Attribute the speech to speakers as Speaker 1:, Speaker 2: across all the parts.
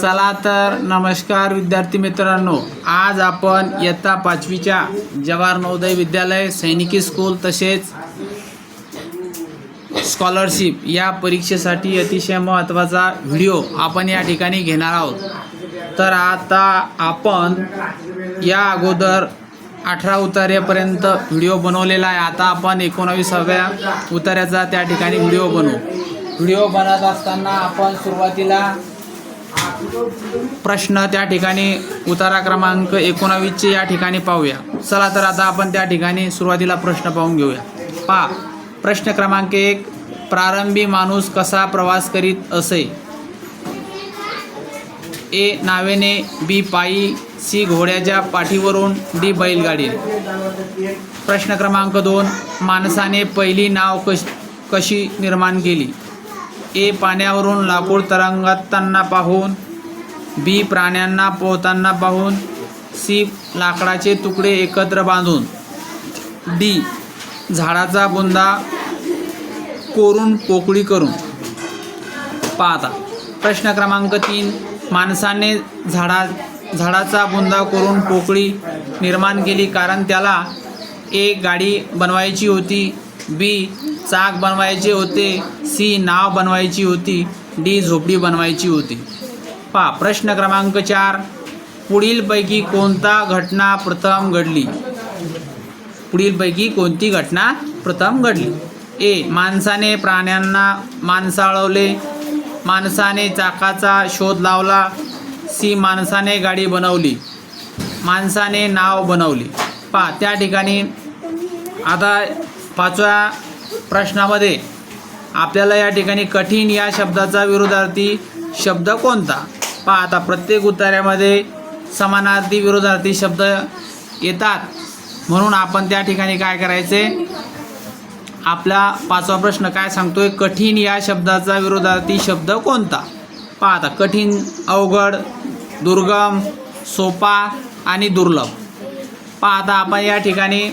Speaker 1: चला तर नमस्कार विद्यार्थी मित्रांनो. आज आपण इयत्ता पाचवीच्या जवाहर नवोदय विद्यालय सैनिकी स्कूल तसेच स्कॉलरशिप या परीक्षेसाठी अतिशय महत्त्वाचा व्हिडिओ आपण या ठिकाणी घेणार आहोत. तर आता आपण या अगोदर अठरा उतार्यापर्यंत व्हिडिओ बनवलेला आहे. आता आपण एकोणावीसाव्या उतार्याचा त्या ठिकाणी व्हिडिओ बनवू. व्हिडिओ बनवत असताना आपण सुरुवातीला प्रश्न त्या ठिकाणी उतारा क्रमांक एकोणावीसचे या ठिकाणी पाहूया. चला तर आता आपण त्या ठिकाणी सुरुवातीला प्रश्न पाहून घेऊया. पा प्रश्न क्रमांक एक प्रारंभी माणूस कसा प्रवास करीत असे? ए नावेने बी पायी सी घोड्याच्या पाठीवरून डी बैलगाडी. प्रश्न क्रमांक दोन माणसाने पहिली नाव कश कशी निर्माण केली? ए पाण्यावरून लाकूड तरंगताना पाहून बी प्राण्यांना पोहताना पाहून सी लाकडाचे तुकडे एकत्र बांधून डी झाडाचा बुंदा कोरून पोकळी करून. पाहता. प्रश्न क्रमांक तीन माणसाने झाडा झाडाचा बुंदा करून पोकळी निर्माण केली कारण त्याला ए गाडी बनवायची होती बी चाक बनवायचे होते सी नाव बनवायची होती डी झोपडी बनवायची होती. पा प्रश्न क्रमांक चार. पुढीलपैकी कोणता घटना प्रथम घडली? पुढीलपैकी कोणती घटना प्रथम घडली? ए माणसाने प्राण्यांना माणसाळवले. माणसाने चाकाचा शोध लावला. सी माणसाने गाडी बनवली. माणसाने नाव बनवले. पा त्या ठिकाणी आता पाचव्या प्रश्नामध्ये आपल्याला या ठिकाणी कठीण या शब्दाचा विरोधार्थी शब्द कोणता? पहा आता प्रत्येक उत्तरामध्ये समानार्थी विरोधार्थी शब्द येतात. म्हणून आपण त्या ठिकाणी काय करायचे? आपला पाचवा प्रश्न काय सांगतोय? कठीण या शब्दाचा विरोधार्थी शब्द कोणता? पहा आता कठीण अवघड दुर्गम सोपा आणि दुर्लभ. पहा आता आपण या ठिकाणी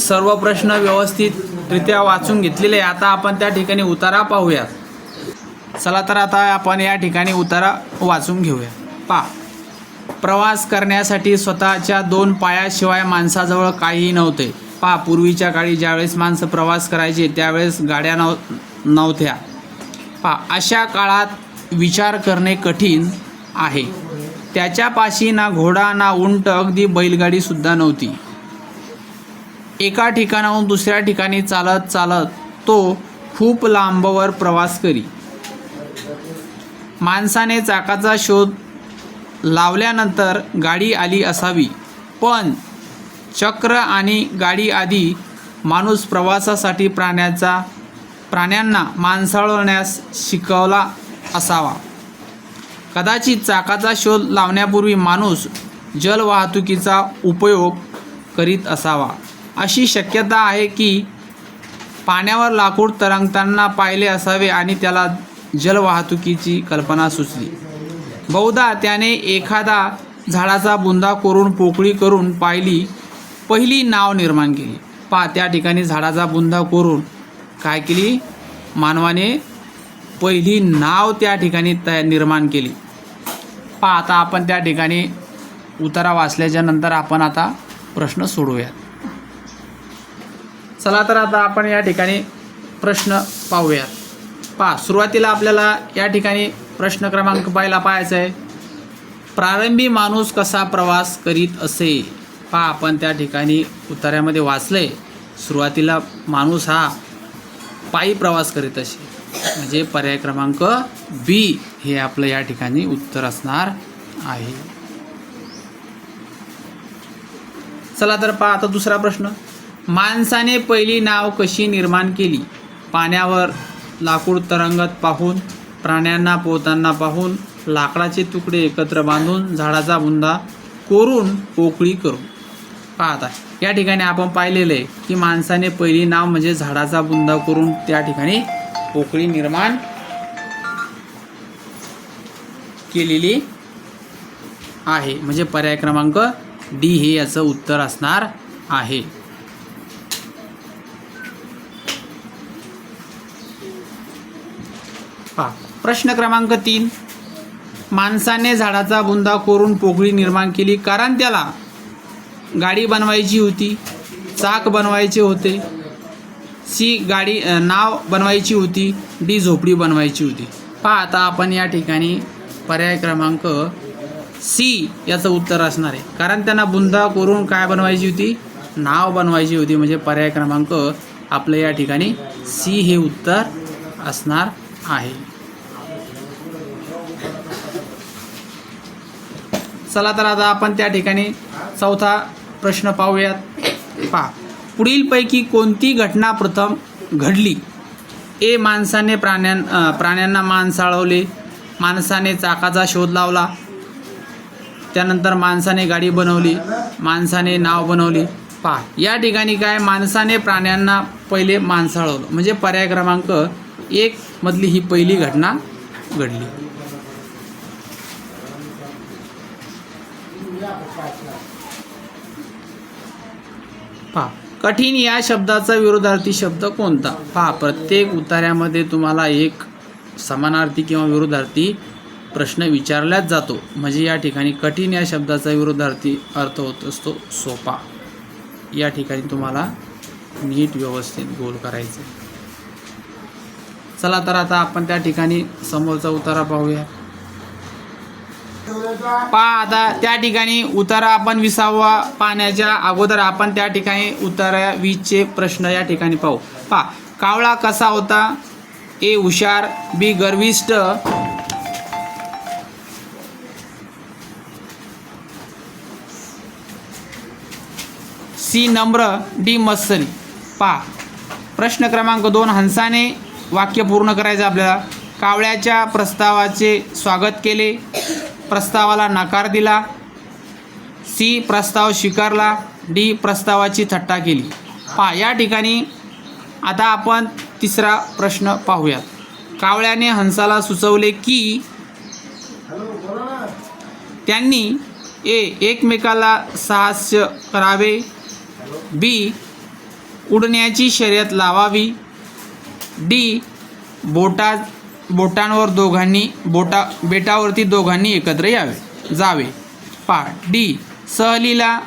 Speaker 1: सर्व प्रश्न व्यवस्थितरित्या वाचून घेतलेले आता आपण त्या ठिकाणी उतारा पाहूयात. चला तर आता आपण या ठिकाणी उतारा वाचून घेऊया. पा प्रवास करण्यासाठी स्वतःच्या दोन पायाशिवाय माणसाजवळ काहीही नव्हते. पा पूर्वीच्या काळी ज्यावेळेस माणसं प्रवास करायचे त्यावेळेस गाड्या नव नव्हत्या. पा अशा काळात विचार करणे कठीण आहे. त्याच्यापाशी ना घोडा ना उंट अगदी बैलगाडीसुद्धा नव्हती. एका ठिकाणाहून दुसऱ्या ठिकाणी चालत चालत तो खूप लांबवर प्रवास करी. माणसाने चाकाचा शोध लावल्यानंतर गाडी आली असावी. पण चक्र आणि गाडी आधी माणूस प्रवासासाठी प्राण्याचा प्राण्यांना माणसाळवण्यास शिकवला असावा. कदाचित चाकाचा शोध लावण्यापूर्वी माणूस जलवाहतुकीचा उपयोग करीत असावा. अशी शक्यता आहे की पाण्यावर लाकूड तरंगताना पाहिले असावे आणि त्याला जलवाहतुकीची कल्पना सुचली. बहुधा त्याने एखादा झाडाचा बुंदा करून पोकळी करून पाहिली पहिली नाव निर्माण केली. पा त्या ठिकाणी झाडाचा बुंदा करून काय केली? मानवाने पहिली नाव त्या ठिकाणी तया निर्माण केली. पा आता आपण त्या ठिकाणी उतारा वाचल्याच्या नंतर आपण आता प्रश्न सोडवूयात. चला तर आता आपण या ठिकाणी प्रश्न पाहूयात. पहा सुरुवातीला आपल्याला या ठिकाणी प्रश्न क्रमांक पाहिला पाहायचा आहे. प्रारंभी माणूस कसा प्रवास करीत असे? पहा आपण त्या ठिकाणी उतार्यामध्ये वाचले सुरुवातीला माणूस हा पायी प्रवास करीत असे. म्हणजे पर्याय क्रमांक बी हे आपलं या ठिकाणी उत्तर असणार आहे. चला तर पहा आता दुसरा प्रश्न. माणसाने पहिली नाव कशी निर्माण केली? पाण्यावर लाकूड तरंगत पाहून प्राण्यांना पोहताना पाहून लाकडाचे तुकडे एकत्र बांधून झाडाचा बुंदा कोरून पोकळी करून. आहे. या ठिकाणी आपण पाहिलेलं आहे की माणसाने पहिली नाव म्हणजे झाडाचा बुंदा करून त्या ठिकाणी पोकळी निर्माण केलेली आहे. म्हणजे पर्याय क्रमांक डी हे याचं उत्तर असणार आहे. पहा प्रश्न क्रमांक तीन. माणसाने झाडाचा बुंदा कोरून पोकळी निर्माण केली कारण त्याला गाडी बनवायची होती चाक बनवायचे होते सी गाडी नाव बनवायची होती डी झोपडी बनवायची होती. पहा आता आपण या ठिकाणी पर्याय क्रमांक सी याचं उत्तर असणार आहे. कारण त्यांना बुंदा करून काय बनवायची होती? नाव बनवायची होती. म्हणजे पर्याय क्रमांक आपलं या ठिकाणी सी हे उत्तर असणार. आहे. चला तर आता आपण त्या ठिकाणी चौथा प्रश्न पाहूयात. पहा. पुढीलपैकी कोणती घटना प्रथम घडली? ए माणसाने प्राण्यां प्राण्यांना प्राण्यांना माणसाळवले माणसाने चाकाचा शोध लावला. त्यानंतर माणसाने गाडी बनवली. माणसाने नाव बनवली. पहा. या ठिकाणी काय? माणसाने प्राण्यांना पहिले माणसाळवलं म्हणजे पर्याय क्रमांक एक मधली ही पहिली घटना घडली. पहा कठीण या शब्दाचा विरोधार्थी शब्द कोणता? पहा प्रत्येक उतार्यामध्ये तुम्हाला एक समानार्थी किंवा विरोधार्थी प्रश्न विचारलाच जातो. म्हणजे या ठिकाणी कठीण या शब्दाचा विरोधार्थी अर्थ होत असतो सोपा. या ठिकाणी तुम्हाला नीट व्यवस्थित गोल करायचं आहे. चला तर आता आपण त्या ठिकाणी समोरचा उतारा पाहूया. पहा आता त्या ठिकाणी उतारा आपण विसावा पाहण्याच्या अगोदर आपण त्या ठिकाणी उतारा वीजचे प्रश्न या ठिकाणी पाहू. पहा कावळा कसा होता? ए हुशार बी गर्विष्ट. सी नम्र डी मत्सरी पहा प्रश्न क्रमांक दोन हंसाने. वाक्य पूर्ण करायचं आपल्याला. कावळ्याच्या प्रस्तावाचे स्वागत केले. प्रस्तावाला नकार दिला. सी प्रस्ताव स्वीकारला. डी प्रस्तावाची थट्टा केली. पहा या ठिकाणी आता आपण तिसरा प्रश्न पाहूयात. कावळ्याने हंसाला सुचवले की त्यांनी ए एकमेकाला साहस्य करावे. बी उडण्याची शर्यत लावावी. डी बोटा बोटांवर दोघांनी बोटा बेटावरती दोघांनी एकत्र यावे जावे. पा डी सहलीला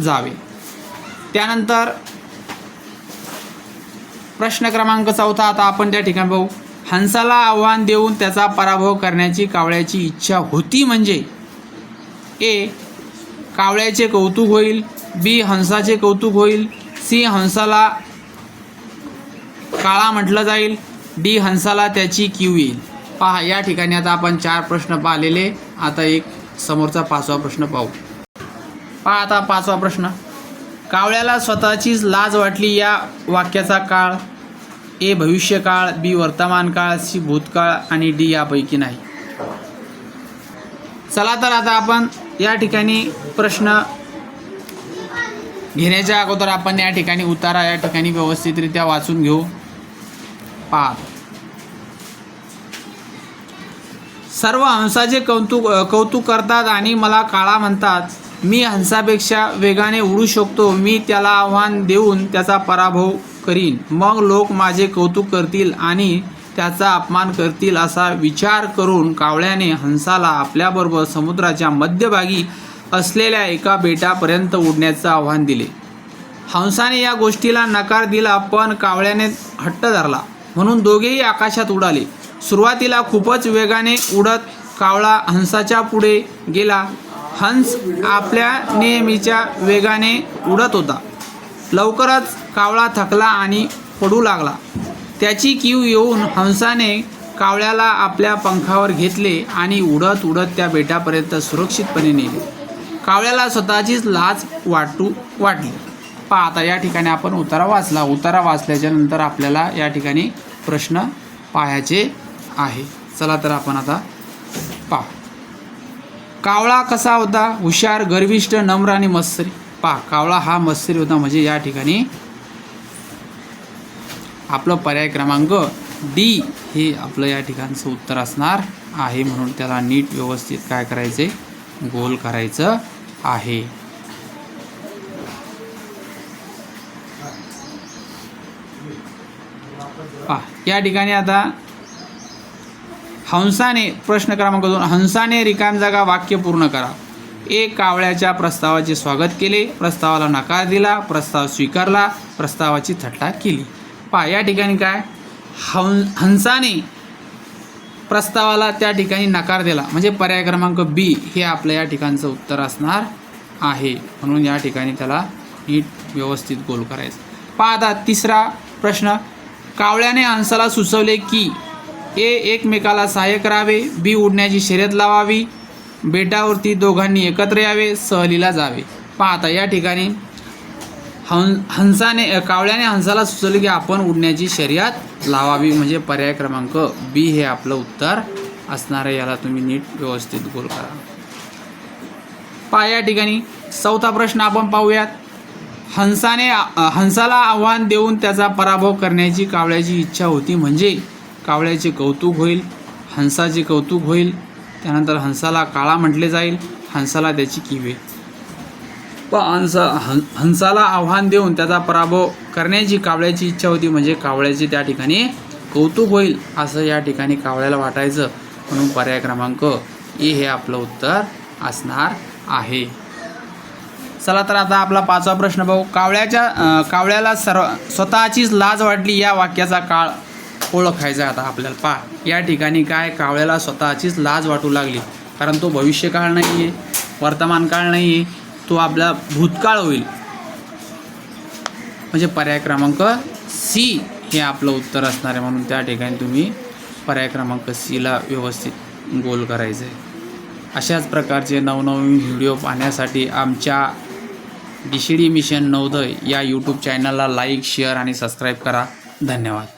Speaker 1: जावे. त्यानंतर प्रश्न क्रमांक चौथा आता आपण त्या ठिकाणी पाहू हंसाला आव्हान देऊन त्याचा पराभव करण्याची कावळ्याची इच्छा होती म्हणजे ए कावळ्याचे कौतुक होईल बी हंसाचे कौतुक होईल सी हंसाला काळा म्हटलं जाईल डी हंसाला त्याची क्यू येईल. पहा या ठिकाणी आता आपण चार प्रश्न पाहिलेले. आता एक समोरचा पाचवा प्रश्न पाहू. पहा आता पाचवा प्रश्न. कावळ्याला स्वतःचीच लाज वाटली या वाक्याचा काळ? ए भविष्यकाळ बी वर्तमान काळ सी भूतकाळ आणि डी यापैकी नाही. चला तर आता आपण या ठिकाणी प्रश्न घेण्याच्या अगोदर आपण या ठिकाणी उतारा या ठिकाणी व्यवस्थितरित्या वाचून घेऊ. पहा सर्व हंसाचे कौतुक कौतुक करतात आणि मला काळा म्हणतात. मी हंसापेक्षा वेगाने उडू शकतो. मी त्याला आव्हान देऊन त्याचा पराभव करीन. मग लोक माझे कौतुक करतील आणि त्याचा अपमान करतील असा विचार करून कावळ्याने हंसाला आपल्याबरोबर समुद्राच्या मध्यभागी असलेल्या एका बेटापर्यंत उडण्याचं आव्हान दिले. हंसाने या गोष्टीला नकार दिला पण कावळ्याने हट्ट धरला. म्हणून दोघेही आकाशात उडाले. सुरुवातीला खूपच वेगाने उडत कावळा हंसाच्या पुढे गेला. हंस आपल्या नेहमीच्या वेगाने उडत होता. लवकरच कावळा थकला आणि पडू लागला. त्याची कीव येऊन हंसाने कावळ्याला आपल्या पंखावर घेतले आणि उडत उडत त्या बेटापर्यंत सुरक्षितपणे नेले. कावळ्याला स्वतःचीच लाज वाटू वाटली. पहा आता या ठिकाणी आपण उतारा वाचला. उतारा वाचल्याच्या नंतर आपल्याला या ठिकाणी प्रश्न पाहायचे आहे. चला तर आपण आता पहा. कावळा कसा होता? हुशार गर्विष्ठ नम्र आणि मत्सरी. पहा कावळा हा मत्सरी होता म्हणजे या ठिकाणी आपलं पर्याय क्रमांक डी हे आपलं या ठिकाणचं उत्तर असणार आहे म्हणून त्याला नीट व्यवस्थित काय करायचे? गोल करायचं आहे पहा या ठिकाणी आता हंसाने प्रश्न क्रमांक दोन हंसाने रिकाम जागा वाक्य पूर्ण करा. एक कावळ्याच्या प्रस्तावाचे स्वागत केले प्रस्तावाला नकार दिला प्रस्ताव स्वीकारला प्रस्तावाची थट्टा केली. पहा या ठिकाणी काय? हं हंसाने प्रस्तावाला त्या ठिकाणी नकार दिला. म्हणजे पर्याय क्रमांक बी हे आपलं या ठिकाणचं उत्तर असणार आहे. म्हणून या ठिकाणी त्याला नीट व्यवस्थित गोल करायचं. पहा आता तिसरा प्रश्न. कावळ्याने हंसाला सुचवले की ए एकमेकाला सहाय्य करावे बी उडण्याची शर्यत लावावी. बेटावरती दोघांनी एकत्र यावे सहलीला जावे. पहा आता या ठिकाणी हं हंसाने कावळ्याने हंसाला सुचवले की आपण उडण्याची शर्यत लावावी. म्हणजे पर्याय क्रमांक बी हे आपलं उत्तर असणार आहे. याला तुम्ही नीट व्यवस्थित गोल करा. पहा या ठिकाणी चौथा प्रश्न आपण पाहूयात. हंसाने हंसाला आव्हान देऊन त्याचा पराभव करण्याची कावळ्याची इच्छा होती म्हणजे कावळ्याचे कौतुक होईल हंसाचे कौतुक होईल. त्यानंतर हंसाला काळा म्हटले जाईल हंसाला त्याची किवे. व हंस हं हंसाला आव्हान देऊन त्याचा पराभव करण्याची कावळ्याची इच्छा होती म्हणजे कावळ्याचे त्या ठिकाणी कौतुक होईल असं या ठिकाणी कावळ्याला वाटायचं. म्हणून पर्याय क्रमांक ए हे आपलं उत्तर असणार आहे. चला तर आता आपला पाचवा प्रश्न पाहू कावळ्याच्या कावळ्याला सर्व स्वतःचीच लाज वाटली या वाक्याचा काळ ओळखायचा आहे आता आपल्याला. पहा या ठिकाणी काय कावळ्याला स्वतःचीच लाज वाटू लागली. कारण तो भविष्यकाळ नाही आहे वर्तमान काळ नाही आहे तो आपला भूतकाळ होईल. म्हणजे पर्याय क्रमांक सी हे आपलं उत्तर असणार आहे म्हणून त्या ठिकाणी तुम्ही पर्याय क्रमांक सीला व्यवस्थित गोल करायचं आहे अशाच प्रकारचे नवनवीन व्हिडिओ पाहण्यासाठी आमच्या D C D mission Navodaya या यूट्यूब चॅनलला लाईक शेअर आणि सबस्क्राईब करा. धन्यवाद.